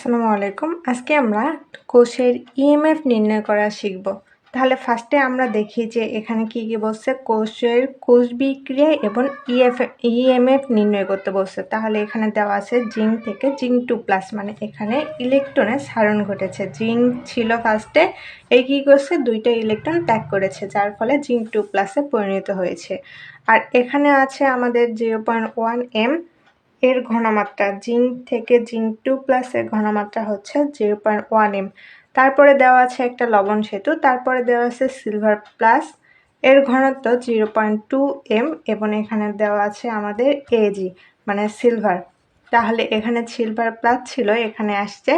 আসসালামু আলাইকুম। আজকে আমরা কোষের ইএমএফ নির্ণয় করা শিখব। তাহলে ফার্স্টে আমরা দেখি যে এখানে কি কি বলছে? কোষের কোষ বিক্রিয়া এবং ইএফ ইএমএফ নির্ণয় করতে বলছে। তাহলে এখানে দেওয়া আছে জিঙ্ক থেকে জিঙ্ক টু প্লাস মানে এখানে ইলেকট্রনের সারণ ঘটেছে। জিঙ্ক ছিল ফার্স্টে এই কী করছে? দুইটা ইলেকট্রন ত্যাগ করেছে, যার ফলে জিঙ্ক টু প্লাসে পরিণত হয়েছে। আর এখানে আছে আমাদের জিরো পয়েন্ট ওয়ান এম এর ঘনমাত্রা জিঙ্ক থেকে জিঙ্ক টু প্লাসের ঘনমাত্রা হচ্ছে জিরো পয়েন্ট ওয়ান এম। তারপরে দেওয়া আছে একটা লবণ সেতু, তারপরে দেওয়া আছে সিলভার প্লাস, এর ঘনত্ব জিরো পয়েন্ট টু এম এবং এখানে দেওয়া আছে আমাদের এজি মানে সিলভার। তাহলে এখানে সিলভার প্লাস ছিল, এখানে আসছে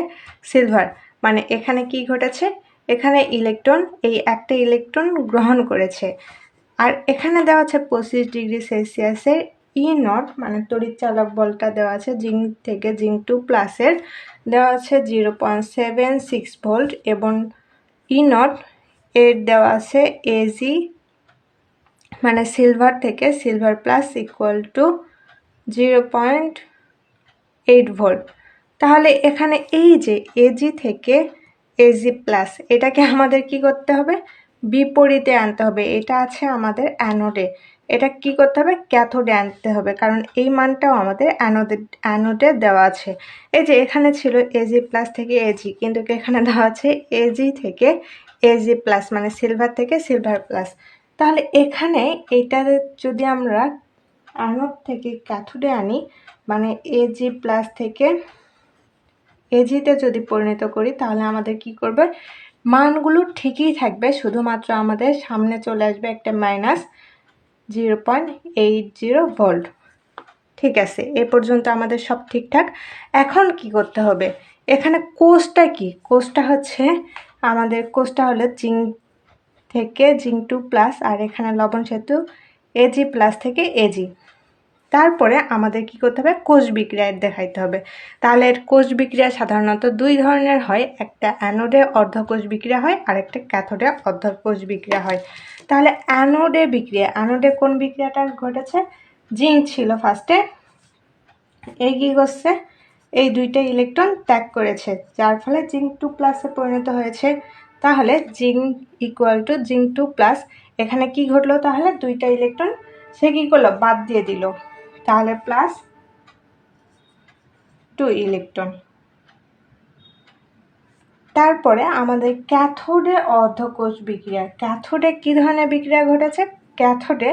সিলভার। মানে এখানে কি ঘটেছে? এখানে ইলেকট্রন, এই একটা ইলেকট্রন গ্রহণ করেছে। আর এখানে দেওয়া আছে পঁচিশ ডিগ্রি সেলসিয়াসের ই নট মানে তড়িৎ চালক বলটা দেওয়া আছে জিঙ্ক থেকে জিঙ্ক টু প্লাসের দেওয়া আছে zero point seven six volt এবং ই নট এর দেওয়া আছে এজি মানে সিলভার থেকে silver plus equal to zero point eight volt তাহলে এখানে এই যে এজি থেকে এজি প্লাস এটাকে আমাদের কি করতে হবে? বিপরীতে আনতে হবে। এটা আছে আমাদের অ্যানোডে এটা কি করতে হবে? ক্যাথোডে আনতে হবে। কারণ এই মানটাও আমাদের অ্যানোডে অ্যানোডে দেওয়া আছে। এই যে এখানে ছিল এজি প্লাস থেকে এজি কিন্তু এখানে দেওয়া আছে এজি থেকে এজি প্লাস মানে সিলভার থেকে সিলভার প্লাস তাহলে এখানে এটা যদি আমরা অ্যানোড থেকে ক্যাথোডে আনি মানে এজি প্লাস থেকে এজিতে যদি পরিণত করি, তাহলে আমাদের কি করবে? মানগুলো ঠিকই থাকবে, শুধুমাত্র আমাদের সামনে চলে আসবে একটা minus zero point eight zero volt. ঠিক আছে, এ পর্যন্ত আমাদের সব ঠিকঠাক। এখন কি করতে হবে? এখানে কোষটা কি? কোষটা হচ্ছে আমাদের, কোষটা হলো জিং থেকে জিং টু প্লাস, আর এখানে লবণ সেতু এজি প্লাস থেকে এজি তারপরে আমাদের কি করতে হবে? কোষ বিক্রিয়া দেখাইতে হবে। তাহলে কোষ বিক্রিয়া সাধারণত দুই ধরনের হয়। একটা অ্যানোডে অর্ধকোষ বিক্রিয়া হয় আর একটা ক্যাথোডে অর্ধকোষ বিক্রিয়া হয়। তাহলে অ্যানোডে বিক্রিয়া, অ্যানোডে কোন বিক্রিয়াটা ঘটেছে? জিঙ্ক ছিল ফার্স্টে এই কী করছে? এই দুইটা ইলেকট্রন ত্যাগ করেছে, যার ফলে জিঙ্ক টু প্লাসে পরিণত হয়েছে। তাহলে zinc equal to zinc two plus, এখানে কি ঘটলো তাহলে? দুইটা ইলেকট্রন সে কী করল? বাদ দিয়ে দিল। তাহলে প্লাস টু ইলেকট্রন তারপরে আমাদের ক্যাথোডে অর্ধকোষ বিক্রিয়া ক্যাথোডে কী ধরনের বিক্রিয়া ঘটেছে? ক্যাথোডে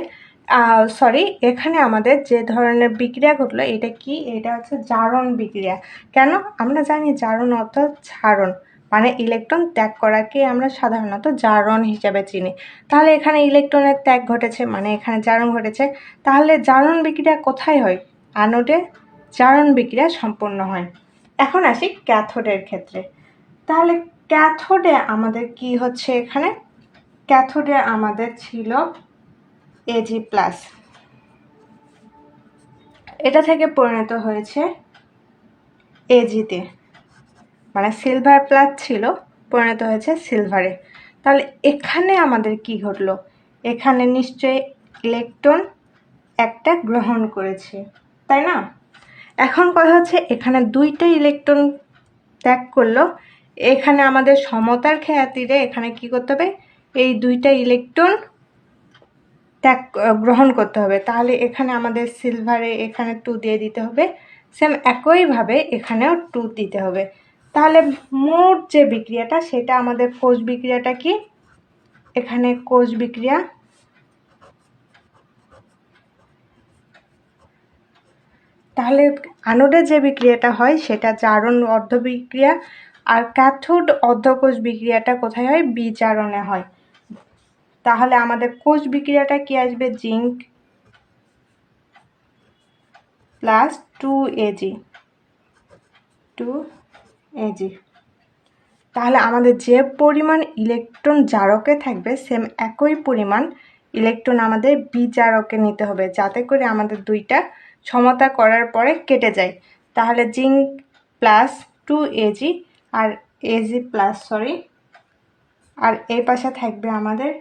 সরি এখানে আমাদের যে ধরনের বিক্রিয়া ঘটলো, এটা কি? এটা হচ্ছে জারণ বিক্রিয়া। কেন? আমরা জানি জারণ অর্থ ছাড়ন মানে ইলেকট্রন ত্যাগ করাকে আমরা সাধারণত জারণ হিসাবে চিনি। তাহলে এখানে ইলেকট্রনের ত্যাগ ঘটেছে মানে এখানে জারণ ঘটেছে। তাহলে জারণ বিক্রিয়া কোথায় হয়? আনোডে জারণ বিক্রিয়া সম্পন্ন হয়। এখন আসি ক্যাথোডের ক্ষেত্রে। তাহলে ক্যাথোডে আমাদের কি হচ্ছে এখানে? ক্যাথোডে আমাদের ছিল এজি প্লাস এটা থেকে পরিণত হয়েছে এজিতে মানে সিলভার প্লাস ছিল, পরিণত হয়েছে সিলভারে তাহলে এখানে আমাদের কি ঘটলো? এখানে নিশ্চয়ই ইলেকট্রন একটা গ্রহণ করেছে, তাই না? এখন কথা হচ্ছে এখানে দুইটা ইলেকট্রন ত্যাগ করল, এখানে আমাদের সমতার খেয়াতিরে এখানে কি করতে হবে? এই দুইটা ইলেকট্রন ত্যাগ গ্রহণ করতে হবে। তাহলে এখানে আমাদের সিলভারে এখানে টু দিয়ে দিতে হবে। সেম একইভাবে এখানেও টু দিতে হবে। তাহলে মোট যে বিক্রিয়াটা, সেটা আমাদের কোষ বিক্রিয়াটা কি? এখানে কোষ বিক্রিয়া। তাহলে আনোডে যে বিক্রিয়াটা হয়, সেটা জারণ অর্ধ বিক্রিয়া আর ক্যাথোড অর্ধকোষ বিক্রিয়াটা কোথায় হয়? বিচারণে হয়। তাহলে আমাদের কোষ বিক্রিয়াটা কি আসবে? Zinc plus two AG two AG তাহলে আমাদের যে পরিমাণ ইলেকট্রন জারকে থাকবে সেম একই পরিমাণ ইলেকট্রন আমাদের বিচারকে নিতে হবে, যাতে করে আমাদের দুইটা সমতা করার পরে কেটে যায়। তাহলে জিঙ্ক প্লাস টু এজি আর এজি প্লাস সরি আর এই পাশে থাকবে আমাদের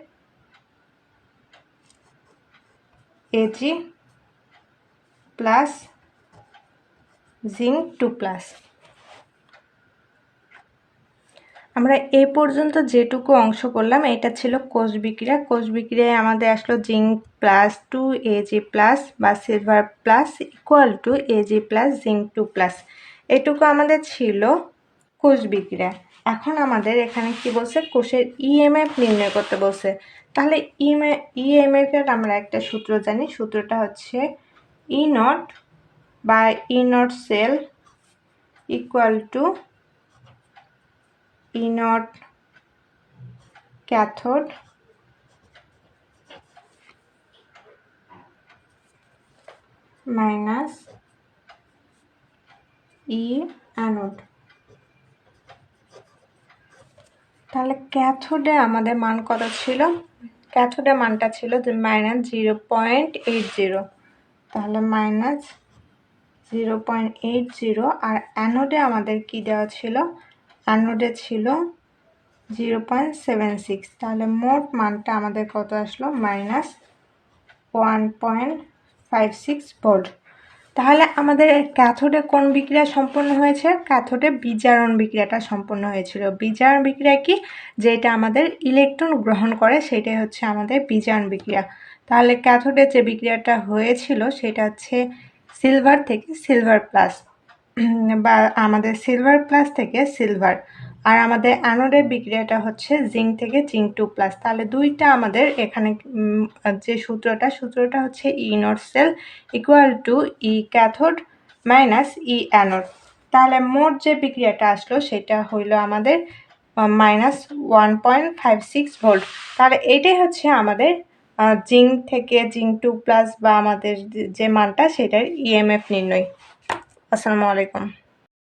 AG plus zinc two plus আমরা এ পর্যন্ত যেটুকু অংশ করলাম, এটা ছিল কোষ বিক্রিয়া। কোষ বিক্রিয়ায় আমাদের আসলো zinc plus two AG plus বা silver plus equal to AG plus zinc two plus. এটুকু আমাদের ছিল কোষ বিক্রিয়া। এখন আমাদের এখানে কি বলছে? কোষের ইএমএফ নির্ণয় করতে বলছে। তাহলে ইএমএফ এর আমরা একটা সূত্র জানি। সূত্রটা হচ্ছে ই নট বা E naught cell equal to E naught cathode. Minus E anode. তাহলে ক্যাথোডে আমাদের মান কত ছিল? ক্যাথোডে মানটা ছিল minus zero point eight zero. তাহলে minus zero point eight zero আর অ্যানোডে আমাদের কি দেওয়া ছিল? অ্যানোডে ছিল জিরো পয়েন্ট সেভেন সিক্স। তাহলে মোট মানটা আমাদের কত আসলো? Minus one point five six volt. তাহলে আমাদের ক্যাথোডে কোন বিক্রিয়া সম্পন্ন হয়েছে? ক্যাথোডে বিজারণ বিক্রিয়াটা সম্পন্ন হয়েছিল। বিজারণ বিক্রিয়া কি? যেটা আমাদের ইলেকট্রন গ্রহণ করে, সেটাই হচ্ছে আমাদের বিজারণ বিক্রিয়া। তাহলে ক্যাথোডে যে বিক্রিয়াটা হয়েছিল, সেটা হচ্ছে সিলভার থেকে সিলভার প্লাস। বা আমাদের সিলভার প্লাস থেকে সিলভার আর আমাদের অ্যানোডের বিক্রিয়াটা হচ্ছে জিঙ্ক থেকে জিঙ্ক টু প্লাস তাহলে দুইটা আমাদের এখানে যে সূত্রটা সূত্রটা হচ্ছে E naught cell equal to E cathode minus E anode তাহলে মোট যে বিক্রিয়াটা আসলো, সেটা হইল আমাদের minus one point five six volt তাহলে এইটাই হচ্ছে আমাদের জিঙ্ক থেকে জিঙ্ক টু প্লাস বা আমাদের যে মানটা, সেটার ইএমএফ নির্ণয়। আসসালামু আলাইকুম।